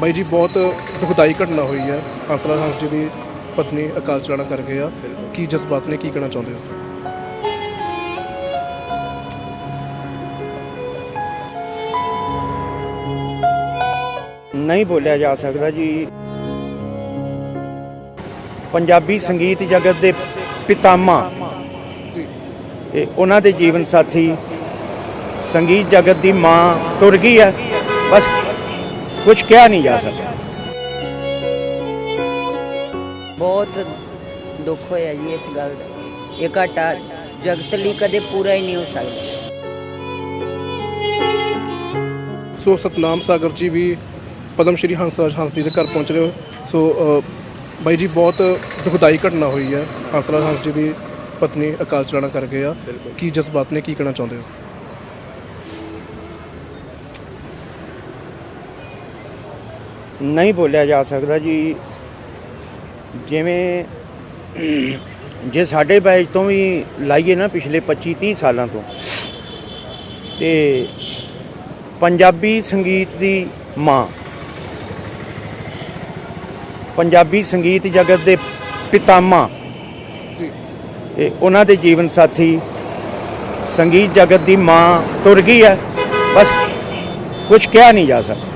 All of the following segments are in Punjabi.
ਬਾਈ ਜੀ ਬਹੁਤ ਦੁਖਦਾਈ ਘਟਨਾ ਹੋਈ ਹੈ। ਹੰਸਰਾਜ ਹੰਸ ਜੀ ਦੀ ਪਤਨੀ ਅਕਾਲ ਚਲਾਣਾ ਕਰ ਗਏ ਆ। ਕੀ ਜਜ਼ਬਾਤ ਨੇ ਕੀ ਕਹਿਣਾ ਚਾਹੁੰਦੇ ਹੋ? ਨਹੀਂ ਬੋਲਿਆ ਜਾ ਸਕਦਾ ਜੀ। ਪੰਜਾਬੀ ਸੰਗੀਤ ਜਗਤ ਦੇ ਪਿਤਾਮਾ ਤੇ ਉਹਨਾਂ ਦੇ ਜੀਵਨ ਸਾਥੀ ਸੰਗੀਤ ਜਗਤ ਦੀ ਮਾਂ ਤੁਰ ਗਈ ਹੈ। ਬਸ ਕੁਝ ਕਿਹਾ ਨਹੀਂ ਜਾ ਸਕਦਾ। ਬਹੁਤ ਦੁੱਖ ਹੋਇਆ ਜੀ ਇਸ ਗੱਲ ਦਾ। ਇਹ ਘਾਟਾ ਜਗਤ ਲਈ ਕਦੇ ਪੂਰਾ ਹੀ ਨਹੀਂ ਹੋ ਸਕਦਾ। ਸੋ ਸਤਨਾਮ ਸਾਗਰ ਜੀ ਵੀ ਪਦਮ ਸ਼੍ਰੀ ਹੰਸਰਾਜ ਹੰਸ ਜੀ ਦੇ ਘਰ ਪਹੁੰਚ ਰਹੇ ਹੋ। ਸੋ ਅ, ਬਾਈ ਜੀ ਬਹੁਤ ਦੁਖਦਾਈ ਘਟਨਾ ਹੋਈ ਹੈ। ਹੰਸਰਾਜ ਹੰਸ ਜੀ ਦੀ ਪਤਨੀ ਅਕਾਲ ਚਲਾਣਾ ਕਰ ਗਏ ਆ। ਕੀ ਜਜ਼ਬਾਤ ਨੇ ਕੀ ਕਹਿਣਾ ਚਾਹੁੰਦੇ ਹੋ? ਨਹੀਂ ਬੋਲਿਆ ਜਾ ਸਕਦਾ ਜੀ। ਜਿਵੇਂ ਜੇ ਸਾਡੇ ਬੈਚ ਤੋਂ ਵੀ ਲਾਈਏ ਨਾ ਪਿਛਲੇ 25 30 ਸਾਲਾਂ ਤੋਂ ਤੇ ਪੰਜਾਬੀ ਸੰਗੀਤ ਦੀ ਮਾਂ ਪੰਜਾਬੀ ਸੰਗੀਤ ਜਗਤ ਦੇ ਪਿਤਾਮਾ ਤੇ ਉਹਨਾਂ ਦੇ ਜੀਵਨ ਸਾਥੀ ਸੰਗੀਤ ਜਗਤ ਦੀ ਮਾਂ ਤੁਰ ਗਈ ਹੈ। ਬਸ ਕੁਝ ਕਿਹਾ ਨਹੀਂ ਜਾ ਸਕਦਾ।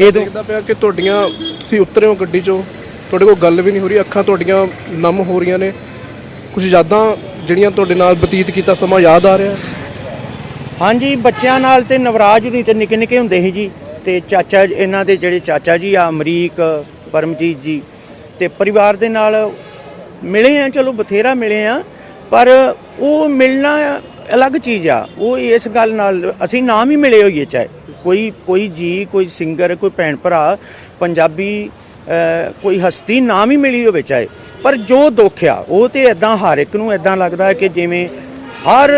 ਇਹ ਤੋਂ ਦੇਖਦਾ ਪਿਆ ਕਿ ਤੁਹਾਡੀਆਂ ਤੁਸੀਂ ਉਤਰੇ ਹੋ ਗੱਡੀ 'ਚੋਂ ਤੁਹਾਡੇ ਕੋਲ ਗੱਲ ਵੀ ਨਹੀਂ ਹੋ ਰਹੀ ਅੱਖਾਂ ਤੁਹਾਡੀਆਂ ਨਮ ਹੋ ਰਹੀਆਂ ਨੇ। ਕੁਝ ਯਾਦਾਂ ਜਿਹੜੀਆਂ ਤੁਹਾਡੇ ਨਾਲ ਬਤੀਤ ਕੀਤਾ ਸਮਾਂ ਯਾਦ ਆ ਰਿਹਾ? ਹਾਂਜੀ ਬੱਚਿਆਂ ਨਾਲ ਤੇ ਨਵਰਾਜ ਹੁਣੀ ਤੇ ਨਿੱਕੇ ਨਿੱਕੇ ਹੁੰਦੇ ਸੀ ਜੀ ਤੇ ਚਾਚਾ ਇਹਨਾਂ ਦੇ ਜਿਹੜੇ ਚਾਚਾ ਜੀ ਆ ਅਮਰੀਕ ਪਰਮਜੀਤ ਜੀ ਤੇ ਪਰਿਵਾਰ ਦੇ ਨਾਲ ਮਿਲੇ ਆ ਚਲੋ ਬਥੇਰਾ ਮਿਲੇ ਆ ਪਰ ਉਹ ਮਿਲਣਾ ਅਲੱਗ ਚੀਜ਼ ਆ। ਉਹ ਇਸ ਗੱਲ ਨਾਲ ਅਸੀਂ ਨਾਮ ਹੀ ਮਿਲੇ ਹੋਈਏ ਚਾਹੇ। ਕੋਈ ਕੋਈ ਜੀ ਕੋਈ ਸਿੰਗਰ ਕੋਈ ਭੈਣ ਭਰਾ ਪੰਜਾਬੀ ਕੋਈ ਹਸਤੀ ਨਾਮ ਹੀ ਮਿਲੀ ਹੋਵੇ ਚਾਹੇ ਪਰ ਜੋ ਦੁੱਖ ਆ ਉਹ ਤੇ ਇਦਾਂ ਹਰ ਇੱਕ ਨੂੰ ਇਦਾਂ ਲੱਗਦਾ ਹੈ ਕਿ ਜਿਵੇਂ ਹਰ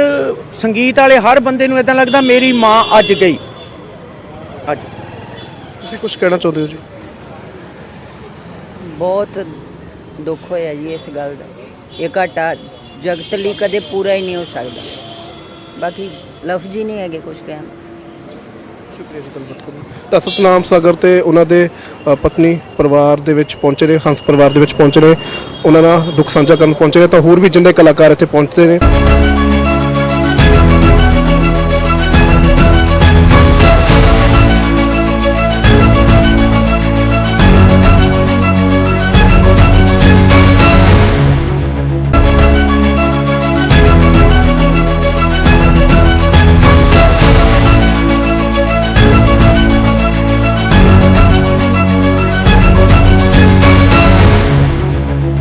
ਸੰਗੀਤ ਵਾਲੇ ਹਰ ਬੰਦੇ ਨੂੰ ਇਦਾਂ ਲੱਗਦਾ ਮੇਰੀ ਮਾਂ ਅੱਜ ਗਈ। ਅੱਜ। ਤੁਸੀਂ ਕੁਝ ਕਹਿਣਾ ਚਾਹੁੰਦੇ ਹੋ ਜੀ? ਬਹੁਤ ਦੁੱਖ ਹੋਇਆ ਜੀ ਇਸ ਗੱਲ ਦਾ। ਇਹ ਘਾਟਾ ਜਗਤ ਲਈ ਕਦੇ ਪੂਰਾ ਹੀ ਨਹੀਂ ਹੋ ਸਕਦਾ। ਬਾਕੀ ਲਫ਼ਜ਼ ਹੀ ਨਹੀਂ ਹੈਗੇ ਕੁਝ ਕਹਿਣ। ਸ਼ੁਕਰੀਆ ਜੀ ਗੱਲਬਾਤ ਕਰਨ ਲਈ। ਤਾਂ ਸਤਨਾਮ ਸਾਗਰ ਤੇ ਉਹਨਾਂ ਦੇ ਅ, ਪਤਨੀ ਪਰਿਵਾਰ ਦੇ ਵਿੱਚ ਪਹੁੰਚੇ ਨੇ ਹੰਸ ਪਰਿਵਾਰ ਦੇ ਵਿੱਚ ਪਹੁੰਚੇ ਨੇ ਉਹਨਾਂ ਨਾਲ ਦੁੱਖ ਸਾਂਝਾ ਕਰਨ ਪਹੁੰਚੇ ਨੇ ਤਾਂ ਹੋਰ ਵੀ ਜਿੰਨੇ ਕਲਾਕਾਰ ਇੱਥੇ ਪਹੁੰਚਦੇ ਨੇ